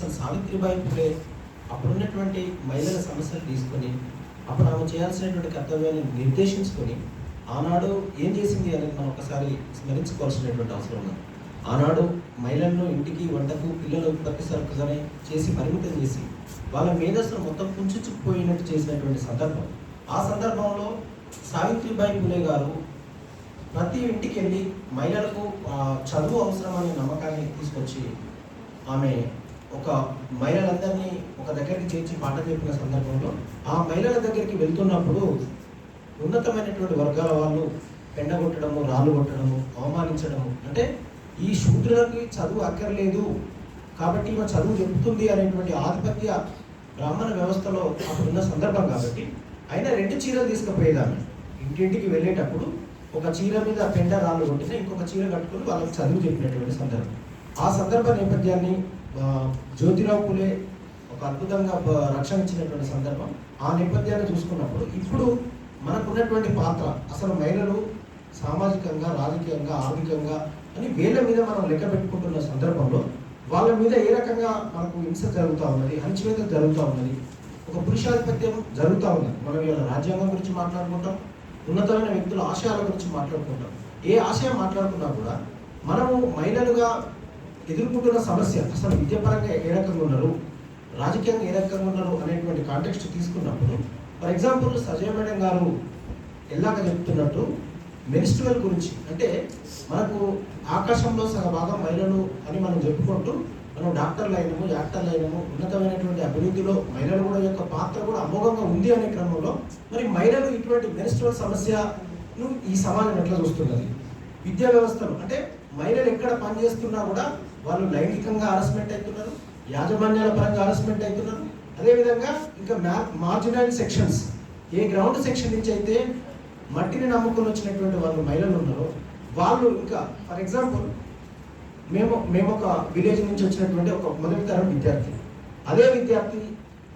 అసలు సావిత్రిబాయి పులే అప్పుడున్నటువంటి మహిళల సమస్యలు తీసుకొని అప్పుడు ఆమె చేయాల్సినటువంటి కర్తవ్యాన్ని నిర్దేశించుకొని ఆనాడు ఏం చేసింది అనేది మనం ఒకసారి స్మరించుకోవాల్సినటువంటి అవసరం ఉంది ఆనాడు మహిళలను ఇంటికి వంటకు పిల్లల ఉత్పత్తి సరుకులని చేసి పరిమితం చేసి వాళ్ళ మేధస్సును మొత్తం పుంచుచుకుపోయినట్టు చేసినటువంటి సందర్భం. ఆ సందర్భంలో సావిత్రిబాయి పూలే గారు ప్రతి ఇంటికి వెళ్ళి మహిళలకు చదువు అవసరం అనే నమ్మకాన్ని తీసుకొచ్చి ఆమె ఒక మహిళలందరినీ ఒక దగ్గరికి చేర్చి పాట చెప్పిన సందర్భంలో ఆ మహిళల దగ్గరికి వెళ్తున్నప్పుడు ఉన్నతమైనటువంటి వర్గాల వాళ్ళు పెండగొట్టడము రాళ్ళు కొట్టడము అవమానించడము. అంటే ఈ శూద్రులకి చదువు అక్కర్లేదు. కాబట్టి ఈమె చదువు చెబుతుంది అనేటువంటి ఆధిపత్య బ్రాహ్మణ వ్యవస్థలో అప్పుడున్న సందర్భం కాబట్టి అయినా రెండు చీరలు తీసుకుపోయేదాన్ని. ఇంటింటికి వెళ్ళేటప్పుడు ఒక చీర మీద పెండ రాళ్ళు కొట్టిన ఇంకొక చీర కట్టుకుని వాళ్ళకి చదువు చెప్పినటువంటి సందర్భం. ఆ సందర్భ నేపథ్యాన్ని జ్యోతిరావు పులే ఒక అద్భుతంగా రక్షించినటువంటి రక్షణ ఇచ్చినటువంటి సందర్భం. ఆ నేపథ్యాన్ని చూసుకున్నప్పుడు ఇప్పుడు మనకున్నటువంటి పాత్ర అసలు మహిళలు సామాజికంగా రాజకీయంగా ఆర్థికంగా అని వేల మీద మనం లెక్క పెట్టుకుంటున్న సందర్భంలో వాళ్ళ మీద ఏ రకంగా మనకు హింస జరుగుతూ ఉన్నది అణచివేత జరుగుతూ ఉన్నది ఒక పురుషాధిపత్యం జరుగుతూ ఉన్నది. మనం ఇవాళ రాజ్యాంగం గురించి మాట్లాడుకుంటాం ఉన్నతమైన వ్యక్తుల ఆశయాల గురించి మాట్లాడుకుంటాం. ఏ ఆశయం మాట్లాడుకున్నా కూడా మనము మహిళలుగా ఎదుర్కొంటున్న సమస్య అసలు విద్యాపరంగా ఏ రకంగా ఉన్నారు? రాజకీయంగా ఏ రకంగా ఉన్నారు? అనేటువంటి కాంటెక్స్ట్ తీసుకున్నప్పుడు ఫర్ ఎగ్జాంపుల్ సజయ మేడం గారు ఎలాగ చెప్తున్నట్టు మెనిస్ట్రల్ గురించి అంటే మనకు ఆకాశంలో సగ భాగం మహిళలు అని మనం చెప్పుకుంటూ మనం డాక్టర్లు అయినము యాక్టర్లు అయినము ఉన్నతమైనటువంటి అభివృద్ధిలో మహిళలు కూడా యొక్క పాత్ర కూడా అమోఘంగా ఉంది అనే క్రమంలో మరి మహిళలు ఇటువంటి మెనిస్ట్రల్ సమస్యను ఈ సమాజం ఎట్లా చూస్తున్నది? విద్యా వ్యవస్థను అంటే మహిళలు ఎక్కడ పనిచేస్తున్నా కూడా వాళ్ళు లైంగికంగా హరాస్మెంట్ అవుతున్నారు యాజమాన్యాల పరంగా హరాస్మెంట్ అవుతున్నారు. అదేవిధంగా ఇంకా మార్జినల్ సెక్షన్స్ ఏ గ్రౌండ్ సెక్షన్ నుంచి అయితే మట్టిని నమ్ముకొని వచ్చినటువంటి వాళ్ళు మహిళలు ఉన్నారో వాళ్ళు ఇంకా ఫర్ ఎగ్జాంపుల్ మేము మేము ఒక విలేజ్ నుంచి వచ్చినటువంటి ఒక మొదటి తరం విద్యార్థి. అదే విద్యార్థి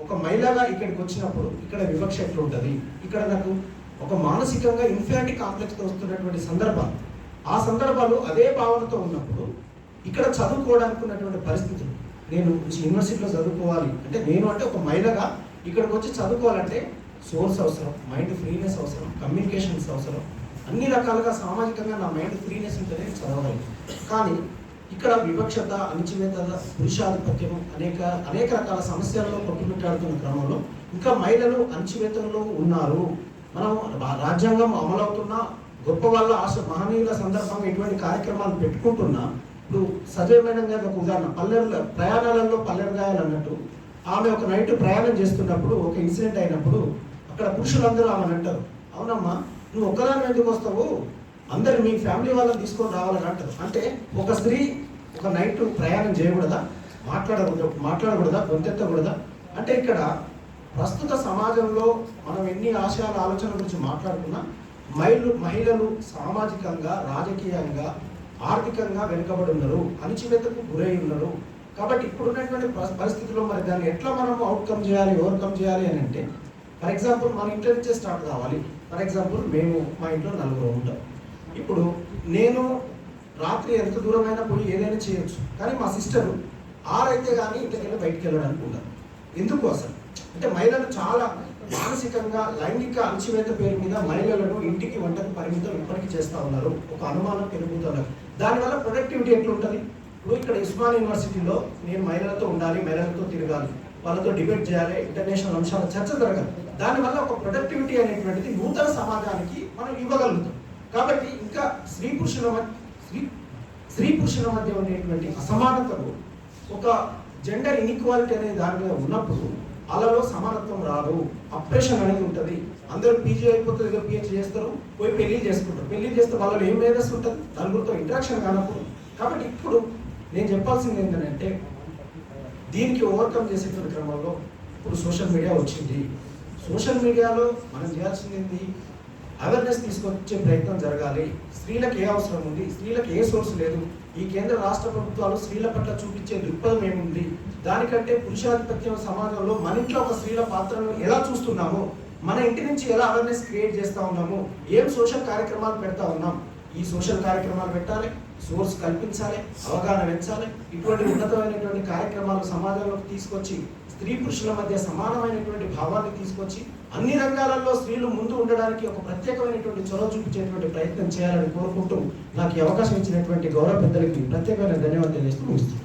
ఒక మహిళగా ఇక్కడికి వచ్చినప్పుడు ఇక్కడ వివక్ష ఎట్లా ఉంటుంది ఇక్కడ నాకు ఒక మానసికంగా ఇన్ఫాటిక్ కాంప్లెక్స్తో వస్తున్నటువంటి సందర్భాలు ఆ సందర్భాలు అదే భావనతో ఉన్నప్పుడు ఇక్కడ చదువుకోవడానికి ఉన్నటువంటి పరిస్థితులు. నేను యూనివర్సిటీలో చదువుకోవాలి అంటే నేను అంటే ఒక మహిళగా ఇక్కడికి వచ్చి చదువుకోవాలంటే సోర్స్ అవసరం మైండ్ ఫ్రీనెస్ అవసరం కమ్యూనికేషన్స్ అవసరం. అన్ని రకాలుగా సామాజికంగా నా మైండ్ ఫ్రీనెస్ ఉంటేనే చదవగలను కానీ ఇక్కడ వివక్షత అణచివేత పురుషాధిపత్యం అనేక అనేక రకాల సమస్యలలో కొట్టుమిట్టాడుతున్న క్రమంలో ఇంకా మహిళలు అణచివేతంలో ఉన్నారు. మనం రా- రాజ్యాంగం అమలవుతున్న గొప్ప వాళ్ళ ఆశ మహనీయుల సందర్భంగా ఇటువంటి కార్యక్రమాలు పెట్టుకుంటున్నా ఇప్పుడు సజయ్ మేడం ఒక ఉదాహరణ పల్లెల ప్రయాణాలలో పల్లెలు గాయాలన్నట్టు ఆమె ఒక నైట్ ప్రయాణం చేస్తున్నప్పుడు ఒక ఇన్సిడెంట్ అయినప్పుడు అక్కడ పురుషులందరూ ఆమెను అంటారు. అవునమ్మా నువ్వు ఒక్కదాని ఎందుకు వస్తావు? అందరు మీ ఫ్యామిలీ వాళ్ళని తీసుకొని రావాలని అంటారు. అంటే ఒక స్త్రీ ఒక నైట్ ప్రయాణం చేయకూడదా? మాట్లాడకూడదు మాట్లాడకూడదా? గొంతెత్తకూడదా? అంటే ఇక్కడ ప్రస్తుత సమాజంలో మనం ఎన్ని ఆశయాల ఆలోచన గురించి మాట్లాడుకున్నా మహిళలు మహిళలు సామాజికంగా రాజకీయంగా ఆర్థికంగా వెనుకబడి ఉన్నారు అణచివేతకు గురై ఉన్నారు. కాబట్టి ఇప్పుడున్నటువంటి పరిస్థితుల్లో మరి దాన్ని ఎట్లా మనం అవుట్కమ్ చేయాలి ఓవర్కమ్ చేయాలి అని అంటే ఫర్ ఎగ్జాంపుల్ మన ఇంట్లో నుంచే స్టార్ట్ కావాలి. ఫర్ ఎగ్జాంపుల్ మేము మా ఇంట్లో నలుగురు ఉంటాం. ఇప్పుడు నేను రాత్రి ఎంత దూరమైనా పోయి ఏదైనా చేయొచ్చు. కానీ మా సిస్టరు ఆరైతే కానీ ఇంతకెళ్ళి బయటికి వెళ్ళడానికి ఉండదు ఎందుకు అసలు? అంటే మహిళలు చాలా మానసికంగా లైంగిక అణచివేత పేరు మీద మహిళలను ఇంటికి వంటకు పరిమితం ఇప్పటికీ చేస్తూ ఉన్నారు. ఒక అనుమానం పెరుగుతున్నారు దానివల్ల ప్రొడక్టివిటీ ఎట్లుంటుంది? ఇప్పుడు ఇక్కడ ఉస్మాన్ యూనివర్సిటీలో నేను మహిళలతో ఉండాలి మహిళలతో తిరగాలి వాళ్ళతో డిబేట్ చేయాలి ఇంటర్నేషనల్ అంశాల చర్చ జరగాలి. దానివల్ల ఒక ప్రొడక్టివిటీ అనేటువంటిది నూతన సమాజానికి మనం ఇవ్వగలుగుతాం. కాబట్టి ఇంకా స్త్రీ పురుషుల మధ్య స్త్రీ స్త్రీ పురుషుల మధ్య ఉండేటువంటి అసమానతలు ఒక జెండర్ ఇన్ఈక్వాలిటీ అనే దాని మీద ఉన్నప్పుడు అలలో సమానత్వం రాదు. అప్రెషన్ అనేది ఉంటుంది. అందరూ పీజీ అయిపోతుంది ఏదో పిహెచ్ చేస్తారు. పోయి పెళ్ళి చేసుకుంటారు. పెళ్ళి చేస్తే వాళ్ళలో ఏం మేధస్సు ఉంటుంది? నలుగురితో ఇంటరాక్షన్ కానప్పుడు. కాబట్టి ఇప్పుడు నేను చెప్పాల్సింది ఏంటంటే దీనికి ఓవర్కమ్ చేసేటువంటి క్రమంలో ఇప్పుడు సోషల్ మీడియా వచ్చింది. సోషల్ మీడియాలో మనం చేయాల్సింది ఏంటి? అవేర్నెస్ తీసుకొచ్చే ప్రయత్నం జరగాలి. స్త్రీలకు ఏ అవసరం ఉంది? స్త్రీలకు ఏ సోర్స్ లేదు? ఈ కేంద్ర రాష్ట్ర ప్రభుత్వాలు స్త్రీల పట్ల చూపించే దృక్పథం ఏముంది? దానికంటే పురుషాధిపత్యం సమాజంలో మన ఇంట్లో ఒక స్త్రీల పాత్రను ఎలా చూస్తున్నాము మన ఇంటి నుంచి ఎలా అవేర్నెస్ క్రియేట్ చేస్తూ ఉన్నాము ఏం సోషల్ కార్యక్రమాలు పెడతా ఉన్నాం ఈ సోషల్ కార్యక్రమాలు పెట్టాలి సోర్స్ కల్పించాలి అవగాహన పెంచాలి ఇటువంటి ఉన్నతమైనటువంటి కార్యక్రమాలు సమాజంలోకి తీసుకొచ్చి స్త్రీ పురుషుల మధ్య సమానమైనటువంటి భావాన్ని తీసుకొచ్చి అన్ని రంగాలలో స్త్రీలు ముందు ఉండడానికి ఒక ప్రత్యేకమైనటువంటి చొరవ చూపించేటువంటి ప్రయత్నం చేయాలని కోరుకుంటూ నాకు ఈ అవకాశం ఇచ్చినటువంటి గౌరవ పెద్దలకి ప్రత్యేకమైన ధన్యవాదాలు తెలియజేస్తూ ముగిస్తున్నాను.